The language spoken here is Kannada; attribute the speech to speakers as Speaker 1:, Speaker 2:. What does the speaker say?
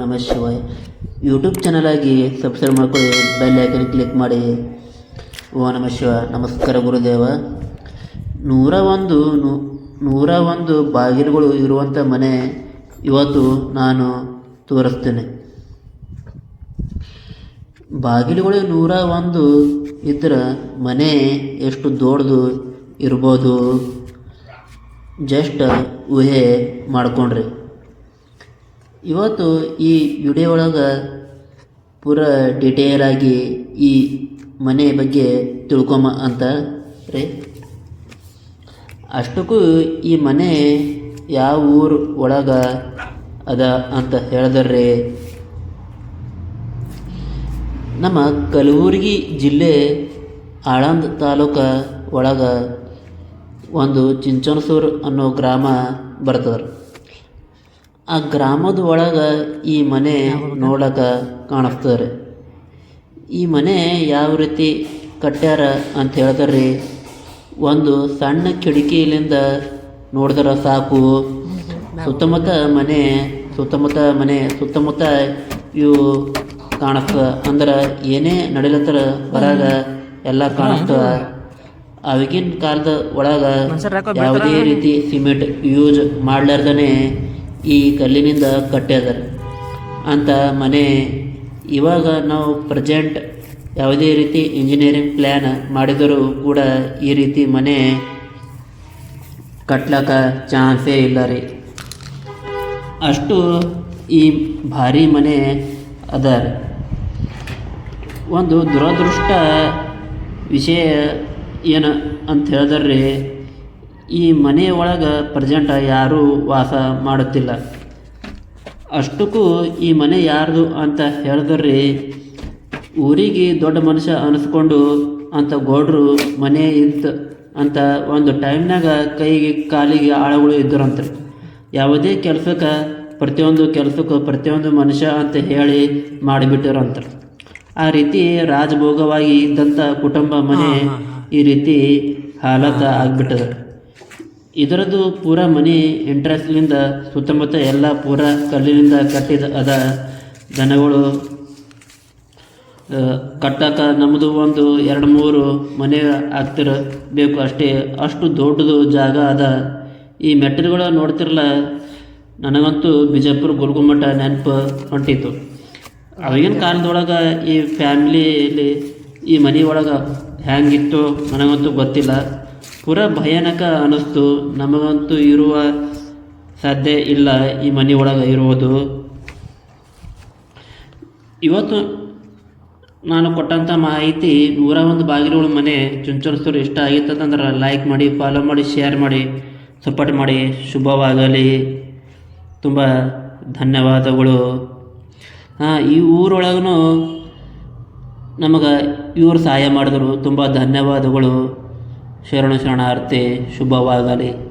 Speaker 1: ನಮಃ ಶಿವಾಯ್. ಯೂಟ್ಯೂಬ್ ಚಾನಲ್ ಆಗಿ ಸಬ್ಸ್ಕ್ರೈಬ್ ಮಾಡ್ಕೊಳ್ಳಿ ಬೆಲ್ ಐಕನ್ ಕ್ಲಿಕ್ ಮಾಡಿ. ಓ ನಮ ಶಿವ ನಮಸ್ಕಾರ ಗುರುದೇವ. ನೂರ ಒಂದು ನೂರ ಒಂದು ಬಾಗಿಲುಗಳು ಇರುವಂಥ ಮನೆ ಇವತ್ತು ನಾನು ತೋರಿಸ್ತೇನೆ. ಬಾಗಿಲುಗಳು ನೂರ ಒಂದು ಇದ್ರೆ ಮನೆ ಎಷ್ಟು ದೊಡ್ಡದು ಇರ್ಬೋದು? ಜಸ್ಟ್ ಊಹೆ ಮಾಡ್ಕೊಂಡ್ರಿ. ಇವತ್ತು ಈ ವಿಡಿಯೋ ಒಳಗೆ ಪೂರ ಡಿಟೇಲ್ ಆಗಿ ಈ ಮನೆ ಬಗ್ಗೆ ತಿಳ್ಕೊಂಬ ಅಂತ ರೀ. ಅಷ್ಟಕ್ಕೂ ಈ ಮನೆ ಯಾವ ಊರು ಒಳಗೆ ಅದ ಅಂತ ಹೇಳಿದ್ರಿ ನಮ್ಮ ಕಲಬುರಗಿ ಜಿಲ್ಲೆ ಆಳಂದ ತಾಲೂಕ ಒಳಗೆ ಒಂದು ಚಿಂಚನಸೂರು ಅನ್ನೋ ಗ್ರಾಮ ಬರ್ತದೆ ಆ ಗ್ರಾಮದ ಒಳಗೆ ಈ ಮನೆ ನೋಡಕ ಕಾಣಿಸ್ತದೆ ಈ ಮನೆ ಯಾವ ರೀತಿ ಕಟ್ಟ್ಯಾರ ಅಂತ ಹೇಳ್ತಾರ್ರಿ. ಒಂದು ಸಣ್ಣ ಕಿಟಕಿಲಿಂದ ನೋಡಿದ್ರೆ ಸಾಕು. ಸುತ್ತಮುತ್ತ ಮನೆ ಸುತ್ತಮುತ್ತ ಮನೆ ಸುತ್ತಮುತ್ತ ಇವು ಕಾಣಿಸ್ತದ ಅಂದ್ರೆ ಏನೇ ನಡಿಲತ್ತರ ಹೊರಗೆ ಎಲ್ಲ ಕಾಣಿಸ್ತದ ಅವಾಗಿನ ಕಾಲದ ಒಳಗೆ ಯಾವುದೇ ರೀತಿ ಸಿಮೆಂಟ್ ಯೂಸ್ ಮಾಡ್ಲಾರ್ದೇ ಈ ಕಲ್ಲಿನಿಂದ ಕಟ್ಟ್ಯಾರ ಅಂತ ಮನೆ, ಇವಾಗ ನಾವು ಪ್ರೆಸೆಂಟ್ ಯಾವುದೇ ರೀತಿ ಇಂಜಿನಿಯರಿಂಗ್ ಪ್ಲ್ಯಾನ್ ಮಾಡಿದರೂ ಕೂಡ ಈ ರೀತಿ ಮನೆ ಕಟ್ಲಕ್ಕ ಚಾನ್ಸೇ ಇಲ್ಲ ರೀ. ಅಷ್ಟು ಈ ಭಾರಿ ಮನೆ ಅದ ಒಂದು ದುರದೃಷ್ಟ ವಿಷಯ ಏನು ಅಂತ ಹೇಳಿದ್ರಿ ಈ ಮನೆ ಒಳಗೆ ಪ್ರೆಸೆಂಟ್ ಯಾರೂ ವಾಸ ಮಾಡುತ್ತಿಲ್ಲ. ಅಷ್ಟಕ್ಕೂ ಈ ಮನೆ ಯಾರ್ದು ಅಂತ ಹೇಳಿದ್ರಿ ಊರಿಗೆ ದೊಡ್ಡ ಮನುಷ್ಯ ಅನಿಸ್ಕೊಂಡು ಅಂತ ಗೌಡ್ರು ಮನೆ ಇತ್ತು ಅಂತ ಒಂದು ಟೈಮ್ನಾಗ ಕೈಗೆ ಕಾಲಿಗೆ ಆಳುಗಳು ಇದ್ದರಂತ್ರಿ. ಯಾವುದೇ ಕೆಲಸಕ್ಕೆ ಪ್ರತಿಯೊಂದು ಕೆಲಸಕ್ಕೂ ಪ್ರತಿಯೊಂದು ಮನುಷ್ಯ ಅಂತ ಹೇಳಿ ಮಾಡಿಬಿಟ್ಟಿರಂತ್ರಿ. ಆ ರೀತಿ ರಾಜಭೋಗವಾಗಿ ಇದ್ದಂಥ ಕುಟುಂಬ ಮನೆ ಈ ರೀತಿ ಹಾಲತ ಆಗ್ಬಿಟ್ಟದ. ಇದರದ್ದು ಪೂರ ಮನೆ ಇಂಟ್ರೆಸ್ಟ್ಲಿಂದ ಸುತ್ತಮುತ್ತ ಎಲ್ಲ ಪೂರ ಕಲ್ಲಿನಿಂದ ಕಟ್ಟಿದ ಅದ ದನಗಳು. ಕಟ್ಟಕ್ಕೆ ನಮ್ಮದು ಒಂದು ಎರಡು ಮೂರು ಮನೆ ಆಗ್ತಿರಬೇಕು ಅಷ್ಟೇ. ಅಷ್ಟು ದೊಡ್ಡದು ಜಾಗ ಅದ. ಈ ಮೆಟ್ಟಿಲುಗಳು ನೋಡ್ತಿರಲ್ಲ ನನಗಂತೂ ಬಿಜಾಪುರ ಗುಲ್ಗುಮಠ ನೆನಪು ಹೊಂಟಿತ್ತು ಅವಾಗಿನ ಕಾಲದೊಳಗೆ ಈ ಫ್ಯಾಮ್ಲಿಯಲ್ಲಿ ಈ ಮನೆ ಒಳಗೆ ಹೆಂಗಿತ್ತು, ನನಗಂತೂ ಗೊತ್ತಿಲ್ಲ. ಪೂರ ಭಯಾನಕ ಅನ್ನಿಸ್ತು. ನಮಗಂತೂ ಇರುವ ಸಾಧ್ಯ ಇಲ್ಲ ಈ ಮನೆ ಒಳಗೆ ಇರುವುದು ಇವತ್ತು ನಾನು ಕೊಟ್ಟಂಥ ಮಾಹಿತಿ ನೂರ ಒಂದು ಬಾಗಿಲುಗಳ ಮನೆ ಚುಂಚನಸ್ತರು ಇಷ್ಟ ಆಗಿತ್ತಂದ್ರೆ ಲೈಕ್ ಮಾಡಿ ಫಾಲೋ ಮಾಡಿ ಶೇರ್ ಮಾಡಿ ಸಪೋರ್ಟ್ ಮಾಡಿ. ಶುಭವಾಗಲಿ. ತುಂಬ ಧನ್ಯವಾದಗಳು. ಹಾಂ ಈ ಊರೊಳಗೂ ನಮಗೆ ಇವರು ಸಹಾಯ ಮಾಡಿದ್ರು. ತುಂಬ ಧನ್ಯವಾದಗಳು. ಶರಣ ಶರಣಾರ್ಥಿ ಶುಭವಾಗಲಿ.